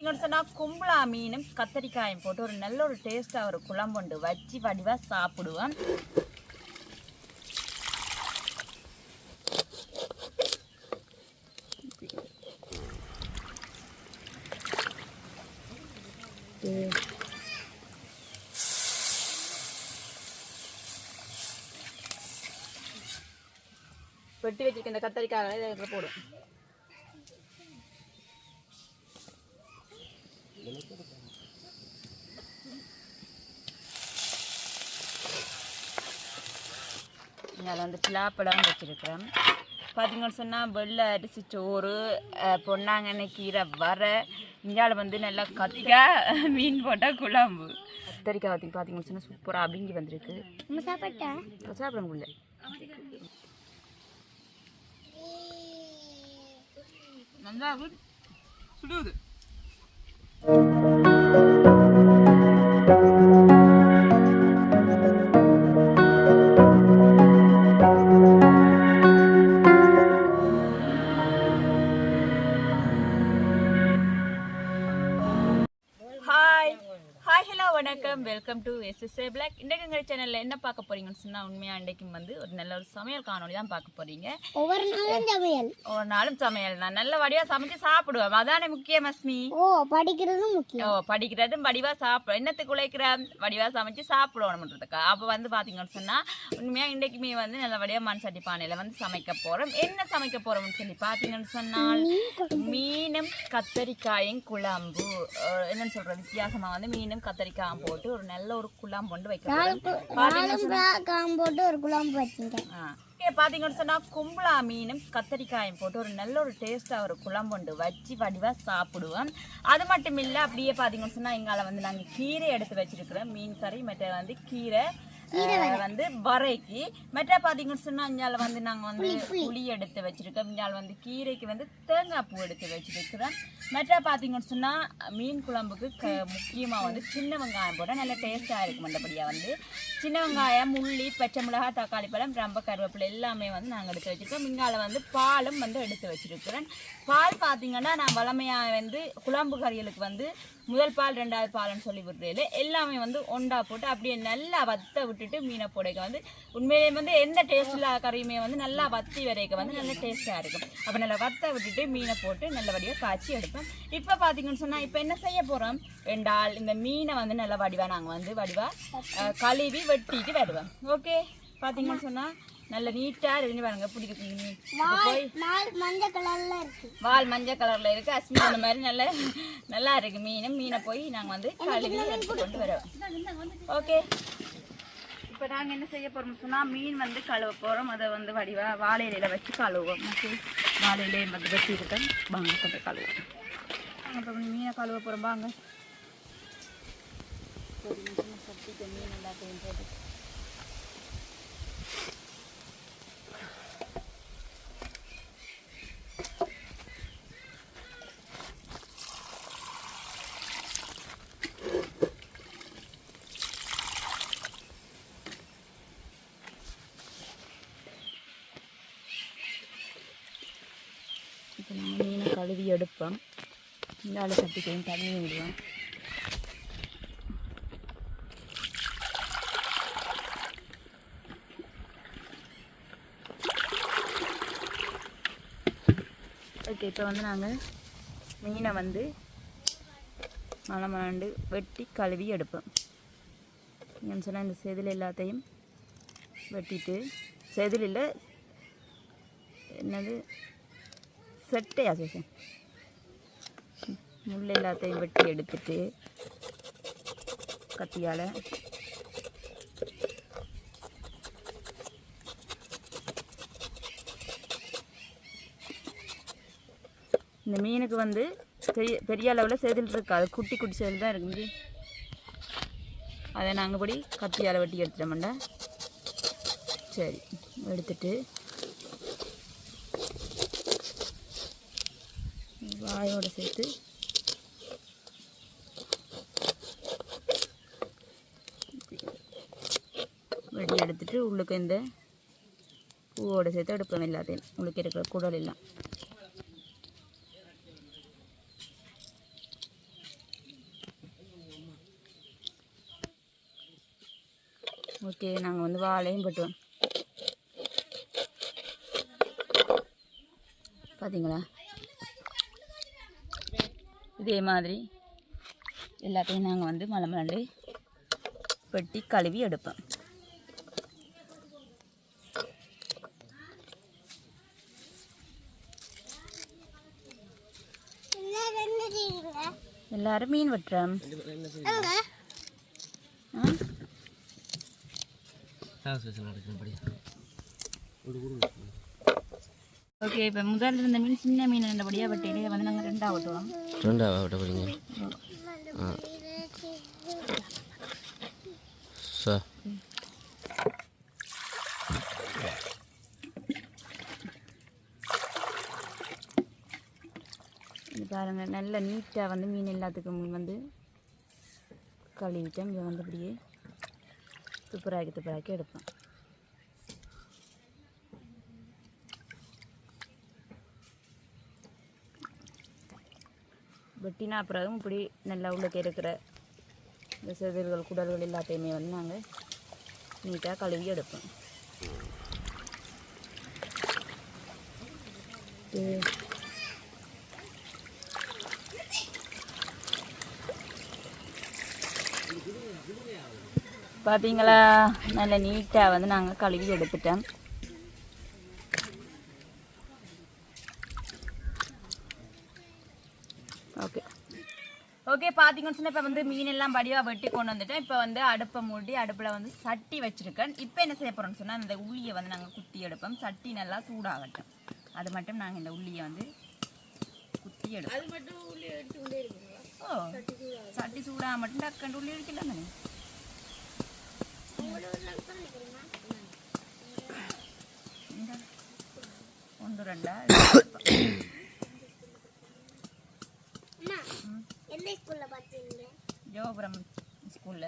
இன்னொன்று சொன்னால் கும்பலா மீனும் கத்தரிக்காயும் போட்டு ஒரு நல்ல ஒரு டேஸ்ட்டாக ஒரு குழம்புண்டு வச்சு வடிவாக சாப்பிடுவேன் வெட்டி வச்சிருக்க இந்த கத்தரிக்காய் போடும். அதில் வந்து பிளாப்பழம் வச்சுருக்கிறேன். பார்த்தீங்கன்னு சொன்னால் வெள்ளை அரிசி சோறு பொன்னாங்கண்ணி கீரை வர இங்கால வந்து நல்லா கத்திரிக்காய் மீன் போட்டால் குழம்பு. கத்தரிக்காய் பார்த்தி பார்த்தீங்கன்னு சொன்னால் சூப்பராக அபிங்கி வந்திருக்கு. நம்ம சாப்பிட்டா? சாப்பிட முடியல. நல்லா சுடுது. டு எஸ்எஸ்ஏ பிளாக் எங்கள் சேனலில் என்ன பார்க்க போறீங்கன்னு சொன்னால் உண்மையாக இன்றைக்கும் வந்து ஒரு நல்ல ஒரு சமையல் காணொளி தான் பார்க்க போறீங்க. ஒவ்வொரு நாளும் சமையல். ஒரு நாளும் சமையல். தான் நல்ல வடிவாக சமைச்சு சாப்பிடுவோம் அதானே முக்கியம் மஸ்மி ஓ படிக்கிறதும் ஓ முக்கியம் படிக்கிறதும் வடிவாக சாப்பிடும் என்னத்துக்கு உழைக்கிற? வடிவாக சமைச்சு சாப்பிடணுன்றதுக்கா அப்போ வந்து பார்த்தீங்கன்னு சொன்னால் உண்மையாக இன்றைக்குமே வந்து நல்லபடியாக மண் சட்டி பானையில் வந்து சமைக்க போகிறோம் என்ன சமைக்க போகிறோம்னு சொல்லி பார்த்தீங்கன்னு சொன்னால் மீனும் கத்தரிக்காயும் குழம்பு. என்னன்னு சொல்ற வித்தியாசமா வந்து மீனும் கத்தரிக்காயும் போட்டு ஒரு நல்ல ஒரு குழம்பு கொண்டு வைக்க போறோம். நாலும் காம் போட்டு ஒரு குழம்பு வச்சுங்க ஆ. இங்க பாத்தீங்கன்னு சொன்னா கும்பலா மீனும் கத்தரிக்காயும் போட்டு ஒரு நல்ல ஒரு டேஸ்டா ஒரு குழம்பு உண்டு வச்சு வடிவா சாப்பிடுவோம் அது மட்டும் இல்ல அப்படியே பாத்தீங்கன்னு சொன்னா எங்கால வந்து நாங்க கீரை எடுத்து வச்சிருக்கிறோம் மீன் கறி மற்ற வந்து கீரை வந்து வரைக்கு. மற்ற பாத்தீங்கன்னு சொன்னா இங்கால வந்து நாங்க வந்து புளி எடுத்து வச்சிருக்கோம். இங்கால வந்து கீரைக்கு வந்து தேங்காய் பூ எடுத்து வச்சிருக்கிறோம். மற்ற பாத்தீங்கன்னு சொன்னா மீன் குழம்புக்கு க முக்கியமா வந்து சின்ன வெங்காயம் போட்டால் நல்ல டேஸ்டா இருக்கும் மற்றபடியா வந்து. சின்ன வெங்காயம் உள்ளி பச்சை மிளகாய் தக்காளி பழம் ரொம்ப கருவேப்பிலை எல்லாமே வந்து நாங்கள் எடுத்து வச்சிருக்கோம். இங்கால வந்து பாலும் வந்து எடுத்து வச்சிருக்கிறேன் பால் பார்த்தீங்கன்னா நான் வளமையாக வந்து குழம்பு கறிகளுக்கு வந்து முதல் பால் ரெண்டாவது பால்னு சொல்லி விடுறதுல எல்லாமே வந்து ஒண்டா போட்டு அப்படியே நல்லா வத்த விட்டுட்டு மீனை போடைக்க வந்து உண்மையிலேயே வந்து எந்த டேஸ்ட்டில் கறியுமே வந்து நல்லா வத்தி வரைக்க வந்து நல்ல டேஸ்ட்டாக இருக்கும். அப்போ நல்லா வத்த விட்டுட்டு மீனை போட்டு நல்லபடியாக காய்ச்சி எடுப்பேன் இப்போ பார்த்தீங்கன்னு சொன்னால் இப்போ என்ன செய்ய போகிறோம் ரெண்டாள் இந்த மீனை வந்து நல்லா வடிவாக நாங்கள் வந்து வடிவாக கழுவி வெட்டிட்டு வருவோம். ஓகே பார்த்தீங்கன்னு சொன்னால் நல்ல நீட்டாக இருந்து பாருங்க கலர்ல இருக்கு. வால் மஞ்சள் கலர்ல இருக்கு. அஸ்மி அந்த மாதிரி நல்ல நல்லா இருக்கு. மீன் மீனை போய் நாங்கள் வந்து கழுவி எடுத்து கொண்டு வரோம் ஓகே. இப்போ நாங்கள் என்ன செய்ய போறோம் சொன்னால் மீன் வந்து கழுவ போகிறோம் அதை வந்து வடிவா வாழை இலையில வச்சு கழுவுவோம். ஓகே. வாழை இலையை வந்து வெட்டி இருக்கேன் வாங்க கொண்டு கழுவுவோம். அப்போ மீனை கழுவ போகிறோம் வாங்க. மீன் எல்லாத்தையும் போட்டு இப்போ நாங்கள் மீனை கழுவி எடுப்போம். இந்த ஆளு சட்டிக்கையும் தண்ணி விடுவோம் ஓகே இப்போ வந்து நாங்கள் மீனை வந்து மலை மலாண்டு வெட்டி கழுவி எடுப்போம். என்னன்னு சொன்னால் இந்த செதில் எல்லாத்தையும் வெட்டிட்டு செதில் இல்லை என்னது? செட்டையா சேசன் முள் எல்லாத்தையும் வெட்டி எடுத்துட்டு கத்தியால் இந்த மீனுக்கு வந்து பெரிய பெரிய அளவில் செதில் இருக்காது குட்டி குட்டி செதில் தான் இருக்குது அதை நாங்கள் படி கத்தியால் வெட்டி எடுத்துட்டோம்டா சரி எடுத்துட்டு. வாயோடு சேர்த்து. வெட்டி எடுத்துட்டு உள்ளுக்கு இந்த பூவோட சேர்த்து எடுப்போம் எல்லாத்தையும் உள்ளுக்கு இருக்கிற குடல் எல்லாம். ஓகே நாங்கள் வந்து வாழையும் பட்டுவோம் பார்த்தீங்களா இதே மாதிரி எல்லாத்தையும் நாங்கள் வந்து மலை மலண்டு வெட்டி கழுவி எடுப்போம். எல்லாரும் மீன் வெட்டுறோம். அங்க ஆ ஓகே இப்போ முதல்ல இருந்த மீன் சின்ன மீன் ரெண்டபடியாக வெட்டிட்டு இதை வந்து நாங்கள் ரெண்டாக வெட்டுவோம் ரெண்டாவா விட்ட போறீங்க ஆ. சார் இது பாருங்க நல்ல நீட்டாக வந்து மீன் எல்லாத்துக்கும் வந்து கழுவிட்டேன் இங்கே வந்து அப்படியே. துப்புராக்கி துப்புராக்கி எடுப்போம். வெட்டினா அப்புறம் இப்படி நல்லா உள்ளே இருக்கிற இந்த செதில்கள் குடல்கள் எல்லாத்தையுமே வந்து நாங்கள் நீட்டாக கழுவி எடுப்போம். பார்த்தீங்களா நல்ல நீட்டாக வந்து நாங்கள் கழுவி எடுத்துட்டோம். ஓகே ஓகே பார்த்தீங்கன்னு சொன்னால் இப்போ வந்து மீன் எல்லாம் வெட்டி கொண்டு வந்துட்டேன் இப்போ வந்து அடுப்பை மூடி அடுப்பில் வந்து சட்டி வச்சுருக்கேன். இப்போ என்ன செய்ய போகிறோம்னு சொன்னால் அந்த உள்ளியை வந்து நாங்கள் குத்தி எடுப்போம். சட்டி நல்லா சூடாகட்டும். அது மட்டும் நாங்கள் இந்த உள்ளியை வந்து குத்தி எடுப்போம். ஓ சட்டி சூடாக மட்டும் டக்கண்டு உள்ளி எடுக்கலாம். ஸ்கூல்ல பார்த்தீங்க ஜோபுரம் ஸ்கூலில்.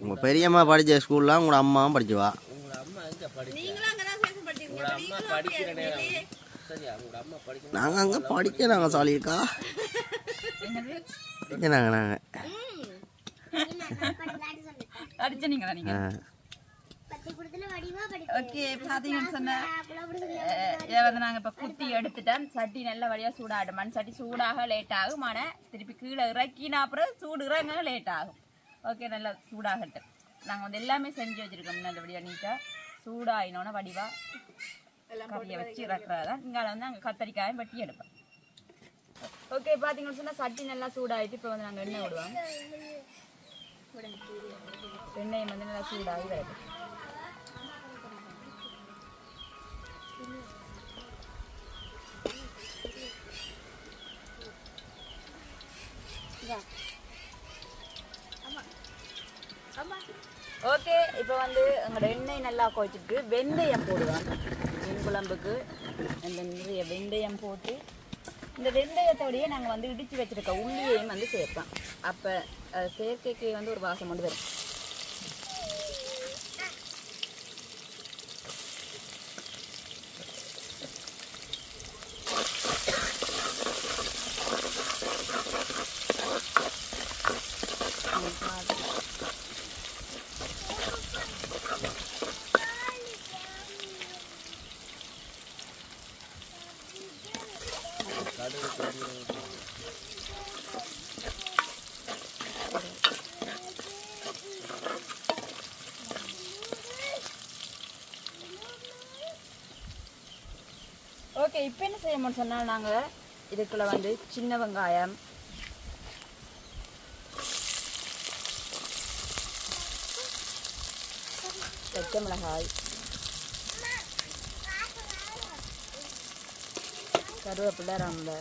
உங்கள் பெரியம்மா படித்த ஸ்கூல்லாம் உங்களோட அம்மாவும் படிச்சுவா? நாங்கள் அங்கே படிக்க நாங்கள் சாலியிருக்கா என்னது? படிக்க நாங்கள் நாங்கள் அடிச்சனீங்களா நீங்கள் ஆ. பத்தி கொடுத்துல வடிவா படி ஓகே பார்த்தீங்கன்னு சொன்னால் இதை வந்து நாங்கள் இப்போ குத்தி எடுத்துட்டோம் சட்டி நல்ல வழியாக சூடாகும் மண் சட்டி சூடாக லேட் ஆகும் ஆனால் திருப்பி கீழே இறக்கினா அப்புறம் சூடு இறங்க லேட் ஆகும் ஓகே நல்லா சூடாகட்டும் நாங்கள் வந்து எல்லாமே செஞ்சு வச்சுருக்கோம். நல்லபடியாக நீட்டாக சூடாயினோட வடிவாக கறியை வச்சு இறக்குறது. தான் இங்கே வந்து நாங்கள் கத்தரிக்காயும் வெட்டி எடுப்போம். ஓகே பார்த்தீங்கன்னு சொன்னால் சட்டி நல்லா சூடாகிட்டு இப்போ வந்து நாங்கள் எண்ணெய் விடுவோம். எண்ணெயை வந்து நல்லா சூடாகி வருது ஓகே இப்போ வந்து எங்களோட எண்ணெய் நல்லா கொதிச்சிட்டு வெந்தயம் போடுவாங்க மீன் குழம்புக்கு அந்த நிறைய வெந்தயம் போட்டு இந்த வெந்தயத்தோடையே நாங்கள் வந்து இடித்து வச்சுருக்க உள்ளியையும் வந்து சேர்ப்போம். அப்போ சேர்க்கைக்கு வந்து ஒரு வாசம் கொண்டு வரும். ஓகே இப்போ என்ன செய்யணும்னு சொன்னால் நாங்கள் இதுக்குள்ள வந்து சின்ன வெங்காயம். பச்சை மிளகாய். கருவேப்பிலை ரம்பை.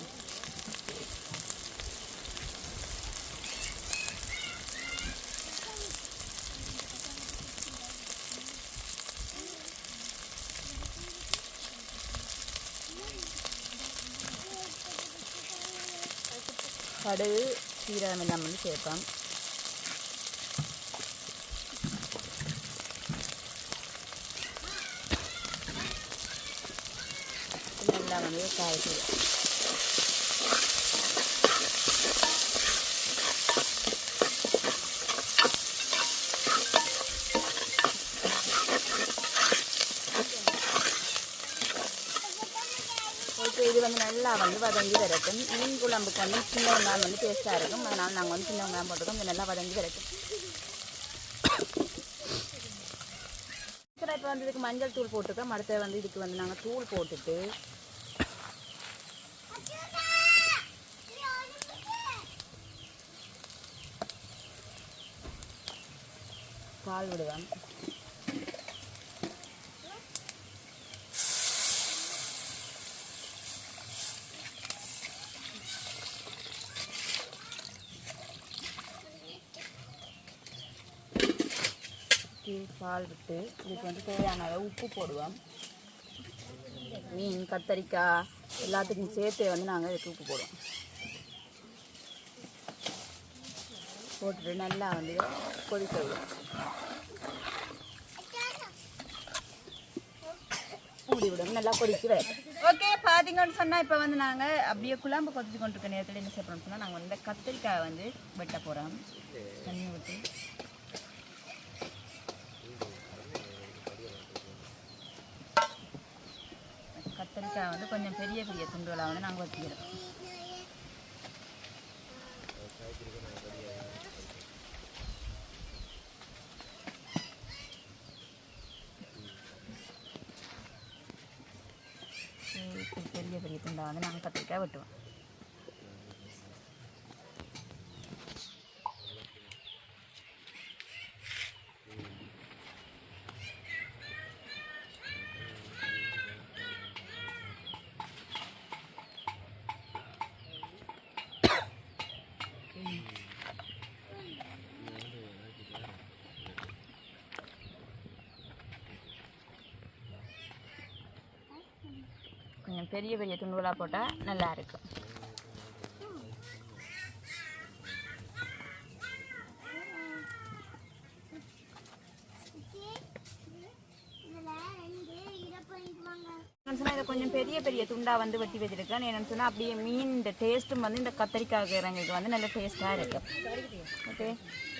கடுகு சீரகம் எல்லாம் வந்து சேர்ப்போம் இதெல்லாம் வந்து நல்லா வந்து வதங்கி வரட்டும். மீன் குழம்புக்கு வந்து சின்ன வெங்காயம் வந்து டேஸ்ட்டாக இருக்கும். அதனால் நாங்கள் வந்து சின்ன வெங்காயம் போட்டுக்கோம். இது நல்லா வதங்கி வரட்டும். இப்போ வந்து இதுக்கு மஞ்சள் தூள் போட்டுக்கோம். அடுத்து வந்து இதுக்கு வந்து நாங்கள் தூள் போட்டுட்டு பால் விடுவேன் ஊற்றி பால் விட்டு இதுக்கு வந்து தேவையான அளவு உப்பு போடுவோம். மீன் கத்தரிக்காய் எல்லாத்துக்கும் சேர்த்து வந்து நாங்கள் இதுக்கு உப்பு போடுவோம். போட்டுட்டு நல்லா வந்து கொதிக்க விடுவோம். மூடி விடும் நல்லா கொதிச்சு வரும் ஓகே பார்த்தீங்கன்னு சொன்னால் இப்போ வந்து நாங்கள் அப்படியே குழம்பு கொதிச்சு கொண்டிருக்க நேரத்தில் என்ன செய்யறோம்னு சொன்னால் நாங்கள் வந்து கத்திரிக்காய் வந்து வெட்ட போகிறோம் தண்ணி ஊற்றி கத்திரிக்காய் வந்து கொஞ்சம் பெரிய பெரிய துண்டுகளாக வந்து நாங்கள் வச்சுக்கிறோம். பெரிய பெரிய துண்டாக வந்து நாங்கள் கத்திரிக்காய் வெட்டுவோம் கொஞ்சம் பெரிய பெரிய துண்டுகளாக போட்டால் நல்லா இருக்கும் இதை சொன்னால் இதை கொஞ்சம் பெரிய பெரிய துண்டாக வந்து வெட்டி வச்சிருக்கேன். என்னென்னு சொன்னால் அப்படியே மீன் இந்த டேஸ்ட்டும் வந்து இந்த கத்திரிக்காய் இறங்குக்கு வந்து நல்ல டேஸ்ட்டாக இருக்குது ஓகே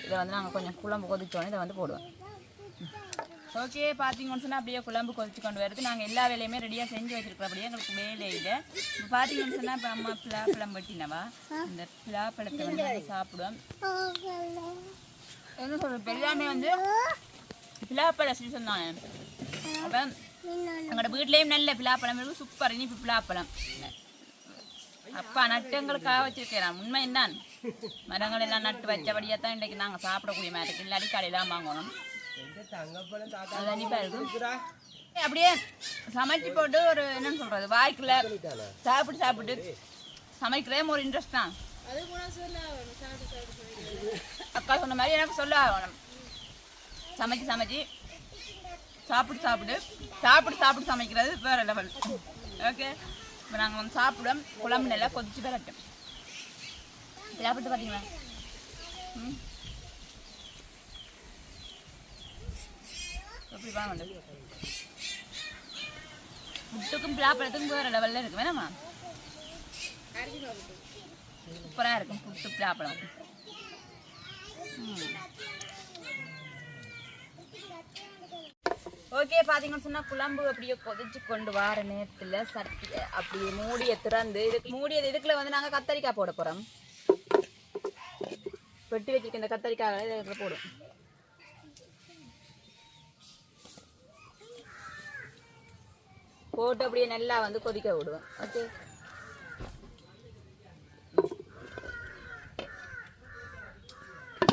இதை வந்து நாங்கள் கொஞ்சம் குழம்பு கொதிச்சோன்னே இதை வந்து போடுவோம். ஓகே பார்த்தீங்கன்னு சொன்னால் அப்படியே குழம்பு கொதிச்சு கொண்டு வருது. நாங்கள் எல்லா வேலையுமே ரெடியாக செஞ்சு வச்சிருக்கிறோம். அப்படியே எங்களுக்கு வேலை இல்லை. இப்போ பார்த்தீங்கன்னு சொன்னால் இப்போ அம்மா பிளாப்பழம் வெட்டினவா? இந்த பிளாப்பழத்தை வந்து நாங்கள் சாப்பிடுவோம். என்ன சொல்கிறது எல்லாமே வந்து பிலாப்பழ செஞ்சு சொன்னாங்க. அப்போ எங்களோட வீட்லேயும் நல்ல பிலாப்பழம் இருக்கும் சூப்பர் இனிப்பு பிலாப்பழம் அப்பா நட்டு எங்களுக்காக வச்சிருக்கிறேன் உண்மை என்னன்னு? மரங்கள் எல்லாம் நட்டு வச்சபடியாக தான் இன்றைக்கு நாங்கள் சாப்பிடக்கூடிய மாதிரி இருக்குது இல்லாட்டி கடையெல்லாம் வாங்கணும். அப்படியே சமைச்சு போட்டு ஒரு என்னன்னு சொல்றது வாய்க்குள்ள சாப்பிட்டு சாப்பிட்டு. சமைக்கிறதே ஒரு இன்ட்ரெஸ்ட் தான். அக்கா சொன்ன மாதிரி எனக்கு சொல்ல ஆகணும். சமைச்சு சமைச்சு. சாப்பிட்டு சாப்பிட்டு. சாப்பிட்டு சாப்பிட்டு சமைக்கிறது வேற லெவல் ஓகே இப்போ நாங்கள் வந்து சாப்பிடுவோம் குழம்பு நல்லா கொதிச்சு பெறட்டும் சாப்பிட்டு பார்த்தீங்களா ம் எப்படி வாங்க முட்டுக்கும் பிளாப்பழத்துக்கும் வேற லெவலில் இருக்கு. வேணாமா? சூப்பராக இருக்கும் புட்டு பிளாப்பழம். ஓகே பார்த்தீங்கன்னு சொன்னால் குழம்பு அப்படியே கொதிச்சு கொண்டு வர நேரத்தில் சட்டி அப்படியே மூடியை திறந்து இதுக்கு மூடியது இதுக்குள்ள வந்து நாங்கள் கத்தரிக்காய் போட போகிறோம் வெட்டி வச்சிருக்க இந்த கத்தரிக்காய் இதில் போடும் போட்டு அப்படியே நல்லா வந்து கொதிக்க விடுவோம் ஓகே?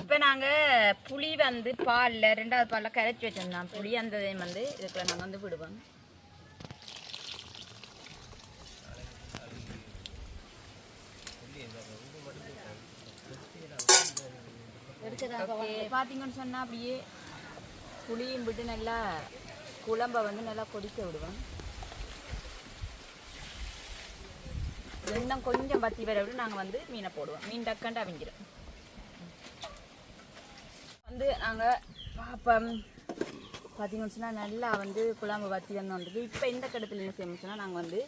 இப்போ நாங்கள் புளி வந்து பாலில் ரெண்டாவது பாலில் கரைச்சி வச்சிருந்தோம். புளி அந்த வந்து இதுக்குள்ள நாங்கள் வந்து விடுவோம். பார்த்தீங்கன்னு சொன்னால் அப்படியே புளியும் விட்டு நல்லா குழம்ப வந்து நல்லா கொதிக்க விடுவோம். இன்னும் கொஞ்சம் பத்தி வர விட்டு நாங்கள் வந்து மீனை போடுவோம். மீன் டக்கண்டு அவிஞ்சிடும் வந்து நாங்கள் பார்ப்போம் பார்த்தீங்கன்னு சொன்னால் நல்லா வந்து குழம்பு வத்தி வந்து வந்துருக்கு இப்போ இந்த கட்டத்தில் என்ன செய்யணும் சொன்னால் நாங்கள் வந்து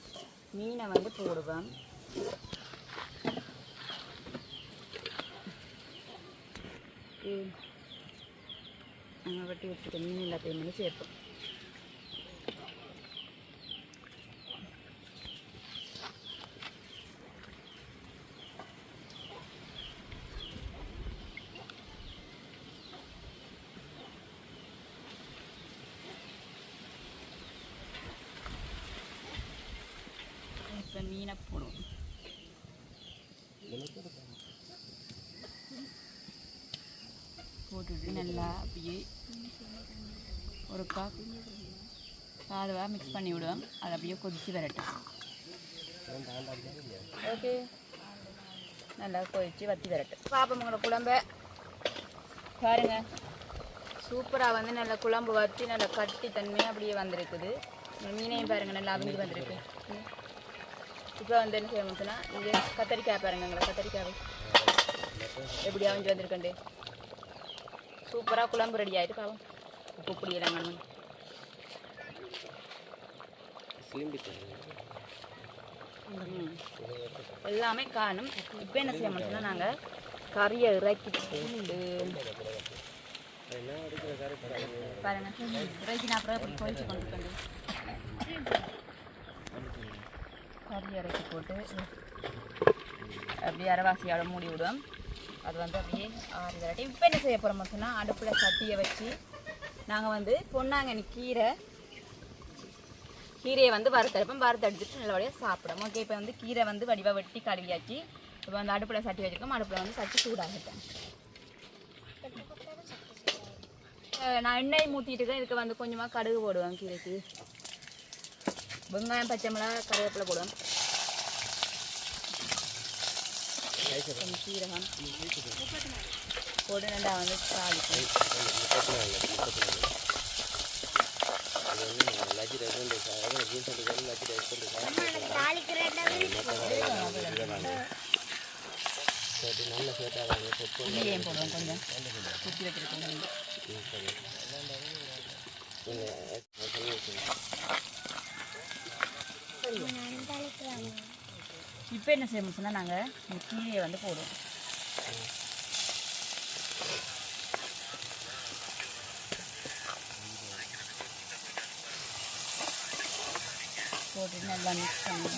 மீனை வந்து போடுவோம். நாங்கள் வெட்டி வச்சுருக்க மீன் எல்லாத்தையும் வந்து சேர்ப்போம் போட்டுட்டு நல்லா அப்படியே. ஒரு கப் சாதுவாக மிக்ஸ் பண்ணி விடுவோம் அது அப்படியே கொதித்து வரட்டும். ஓகே நல்லா கொதித்து வத்தி வரட்டும். பார்ப்போம் உங்களோட குழம்ப. பாருங்க. சூப்பராக வந்து நல்லா குழம்பு வற்றி நல்லா கட்டி தன்மையாக அப்படியே வந்திருக்குது. இந்த மீனையும் பாருங்க நல்லா அவிஞ்சு வந்திருக்கு. இப்போ வந்து என்ன செய்யணும்னா இங்கே கத்தரிக்காய் பாருங்கள் எங்களை கத்தரிக்காய் எப்படி அவிஞ்சு வந்திருக்கண்டு சூப்பராக குழம்பு ரெடி ஆகிட்டு பாவம். உப்பு பிடிக்கலாம் நம்ம ம். எல்லாமே காணும். இப்போ என்ன செய்ய மாட்டோம்னா நாங்கள் கறியை இறக்கி போட்டு பாருங்க. இறக்கி நான் அப்புறம் கொதிச்சு கொண்டு கறி இறக்கி போட்டு அப்படியே அரைவாசியோட மூடி விடுவோம். அது வந்து அப்படியே ஆறு இப்போ என்ன செய்ய போகிறோம் சொன்னால் அடுப்பில் சட்டியை வச்சு நாங்கள் வந்து பொன்னாங்கண்ணி கீரை கீரையை வந்து வறுத்தெடுப்போம். வறுத்தெடுத்துட்டு நல்லபடியாக சாப்பிடுவோம் ஓகே இப்போ வந்து கீரை வந்து வடிவாக வெட்டி கழுவியாச்சு. இப்போ வந்து அடுப்பில் சட்டி வச்சுருக்கோம். அடுப்பில் வந்து சட்டி சூடாகிட்டேன். நான் எண்ணெய் ஊற்றிட்டு தான் இதுக்கு வந்து கொஞ்சமாக கடுகு போடுவேன் கீரைக்கு. வெங்காயம் பச்சை மிளகா கருவேப்பிலை போடுவேன். கொஞ்சம் சீரகம் போட்டு நல்லா வந்து தாளிப்பேன் உள்ளியும் போடுவோம் கொஞ்சம் குத்தி வச்சிருக்கோம் இப்போ என்ன செய்யணும் சொன்னால் நாங்கள் இந்த கீரையை வந்து போடுவோம். போட்டு நல்லா மிக்ஸ் பண்ணி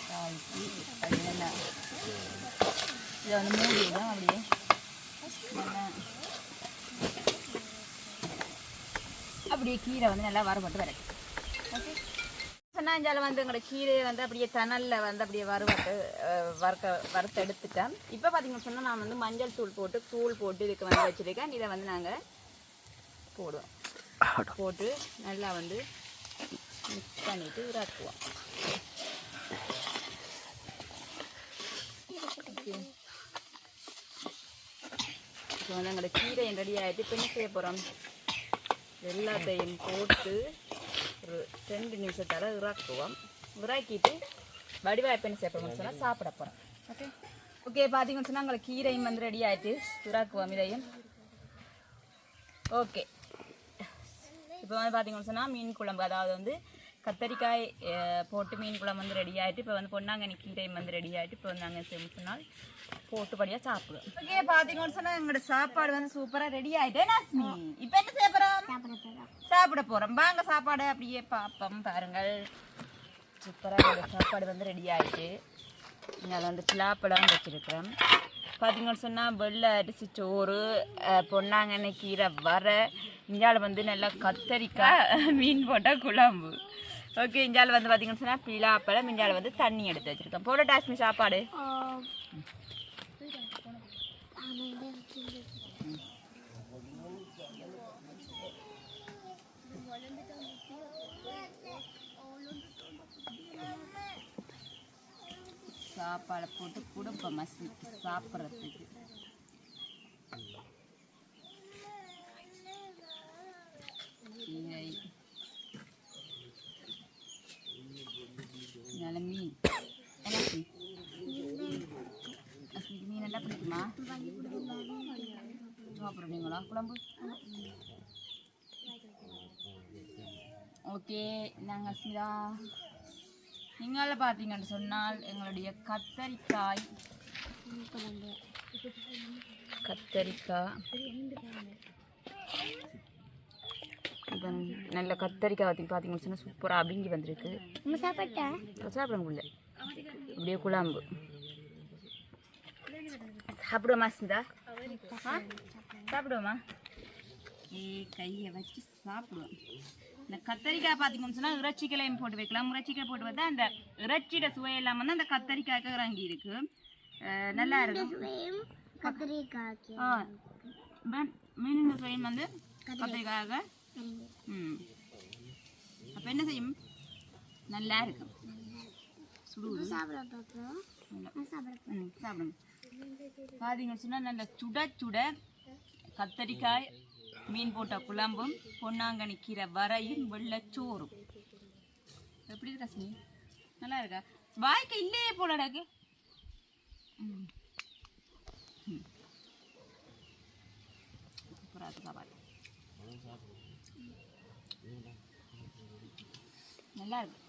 தாளிச்சு அது நல்லா மூடிடும் அப்படியே அப்படியே கீரை வந்து நல்லா வறுபட்டு வரட்டும். ஓகே சொன்னாஞ்சால வந்து எங்களோட கீரையை வந்து அப்படியே தணலில் வந்து அப்படியே வறுபட்டு அஹ், வறுக்க வறுத்து எடுத்துட்டேன் இப்போ பார்த்தீங்கன்னு சொன்னால் நான் வந்து மஞ்சள் தூள் போட்டு தூள் போட்டு இதுக்கு வந்து வச்சுருக்கேன். இதை வந்து நாங்கள் போடுவோம். போட்டு நல்லா வந்து மிக்ஸ் பண்ணிட்டு இறக்குவோம். இப்போ வந்து எங்களோட கீரையும் ரெடி ஆகிட்டு இப்போ என்ன செய்ய போகிறோம் எல்லாத்தையும் போட்டு ஒரு ரெண்டு நிமிஷத்தால் இறாக்குவோம். இறாக்கிட்டு வடிவா இப்போ என்ன செய்ய போகிறோம்னு சொன்னால் சாப்பிட போகிறோம் ஓகே ஓகே பார்த்தீங்கன்னு சொன்னால் எங்களை கீரையும் வந்து ரெடி ஆகிட்டு இறாக்குவோம் இதையும். ஓகே இப்போ வந்து பார்த்தீங்கன்னு சொன்னால் மீன் குழம்பு அதாவது வந்து கத்தரிக்காய் போட்டு மீன் குழம்பு வந்து ரெடி ஆகிட்டு இப்போ வந்து பொன்னாங்கண்ணி கீரையும் வந்து ரெடி ஆகிட்டு இப்போ வந்து நாங்கள் சொன்னால் போட்டுபடியாக சாப்பிடுவோம் ஓகே பார்த்தீங்கன்னு சொன்னால் எங்களோட சாப்பாடு வந்து சூப்பராக ரெடி ஆகிட்டே நாஸ்மி. இப்போ என்ன செய்ய போகிறோம் சாப்பிட போகிறோம் வாங்க சாப்பாடு அப்படியே பார்ப்போம் பாருங்கள். சூப்பராக எங்களோட சாப்பாடு வந்து ரெடி ஆகிட்டு இங்கே வந்து பிளாப்பழம் வச்சுருக்கிறோம் பார்த்தீங்கன்னு சொன்னால் வெள்ளை அரிசி சோறு பொன்னாங்கண்ணி கீரை வர இஞ்சால வந்து நல்லா கத்தரிக்காய். மீன் போட்டால் குழம்பு. ஓகே இஞ்சால் வந்து பார்த்தீங்கன்னு சொன்னால் பிலாப்பழம் இஞ்சால் வந்து தண்ணி எடுத்து வச்சுருக்கோம் போட டாஸ்மி சாப்பாடு. சாப்பாடை போட்டு கொடுப்போம் மசிக்கு சாப்பிட்றதுக்கு. கீரை நல்ல மீன் என்ன மீன்? என்ன பிடிக்குமா சாப்பிட்றீங்களா குழம்பு ஓகே நாங்கள் சிதா நீங்கள் பார்த்தீங்கன்னு சொன்னால் எங்களுடைய கத்தரிக்காய் கத்தரிக்காய் இப்போ நல்ல கத்தரிக்காய் பார்த்தி பார்த்தீங்கன்னு சொன்னால் சூப்பராக அப்படிங்கி வந்திருக்கு. நம்ம சாப்பிட்டா? சாப்பிட முடியல. அப்படியே குழம்பு. சாப்பிடுவோமா ஆ? சாப்பிடுவோமா? ஏ கையை வச்சு சாப்பிடுவோம். இந்த கத்தரிக்காய் பார்த்தீங்கன்னு சொன்னால் இறைச்சிக்கலையும் போட்டு வைக்கலாம். இறைச்சிக்காய் போட்டு பார்த்தா அந்த இறைச்சியோட சுவையெல்லாம் வந்து அந்த கத்தரிக்காய்க்கு இறங்கி இருக்கு. நல்லா இருக்கும். ஆ மீன் மீனின் சுவையும் வந்து கத்தரிக்காயாக அப்போ என்ன செய்யும்? நல்லா இருக்கும். சுடுவது சாப்பிடுங்க. பார்த்தீங்கன்னு சொன்னால் நல்ல சுட சுட கத்தரிக்காய் மீன் போட்ட குழம்பும் பொன்னாங்கண்ணி கீரை வரையும் வெள்ளச்சோறும். எப்படி இருக்கா நல்லா இருக்கா? வாய்க்கு இல்லையே போலடாக்கு ம். ம். சூப்பரா இருக்கு சாப்பாடு நல்லா இருக்கு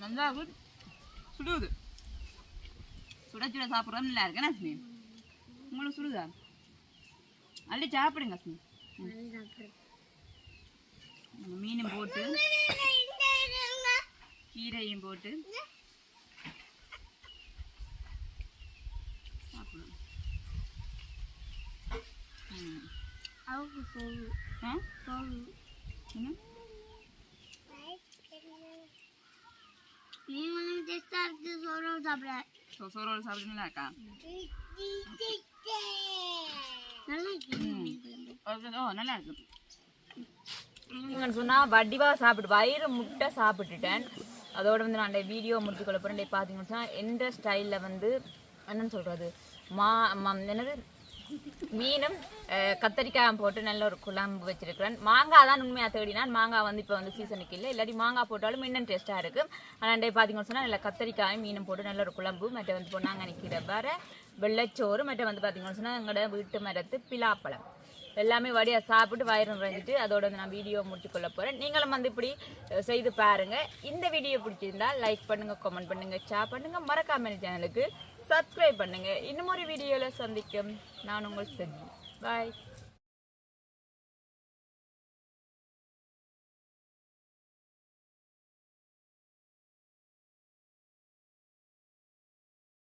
நல்லா இருக்கு சுடுது. சுட சுட சாப்பிட்றது நல்லா இருக்கு அஸ்மி உங்களுக்கு சுடுதா? அள்ளி சாப்பிடுங்க அஸ்மி மீனும் போட்டு கீரையும் போட்டு சாப்பிடணும் ம். நல்லா இருக்கா நல்லா இருக்கு சொன்னால் வடிவாக சாப்பிட்டு வயிறு முட்டை சாப்பிட்டுட்டேன். அதோட வந்து நான் வீடியோ முடிச்சு கொள்ள போகிறேன் பார்த்தீங்கன்னு சொன்னால் எந்த ஸ்டைலில் வந்து என்னன்னு சொல்கிறது மா ம- என்னது? மீனும் அஹ், கத்தரிக்காயும் போட்டு நல்ல ஒரு குழம்பு வச்சிருக்கிறேன். மாங்காய் தான் உண்மையாக தேடினா மாங்காய் வந்து இப்போ வந்து சீசனுக்கு இல்லை. இல்லாட்டி மாங்காய் போட்டாலும் இன்னும் டேஸ்ட்டாக இருக்குது ஆனால் பார்த்தீங்கன்னு சொன்னால் நல்ல கத்தரிக்காயும் மீனும் போட்டு நல்ல ஒரு குழம்பு. மற்ற வந்து பொன்னாங்க நிற்கிற வேற வெள்ளைச்சோறு மற்ற வந்து பார்த்தீங்கன்னு சொன்னால் எங்களோட வீட்டு மரத்து பிலாப்பழம் எல்லாமே வடியாக சாப்பிட்டு வயிறு நிறைஞ்சிட்டு அதோட வந்து நான் வீடியோ முடிச்சு கொள்ள போகிறேன் நீங்களும் வந்து இப்படி செய்து பாருங்கள் இந்த வீடியோ பிடிச்சிருந்தால் லைக் பண்ணுங்கள் கமெண்ட் பண்ணுங்கள் ஷேர் பண்ணுங்கள் மறக்காமல் சேனலுக்கு சப்ஸ்கிரைப் பண்ணுங்கள் இன்னும் ஒரு வீடியோவில் சந்திக்கும். நான் உங்கள் செஞ்சு பாய்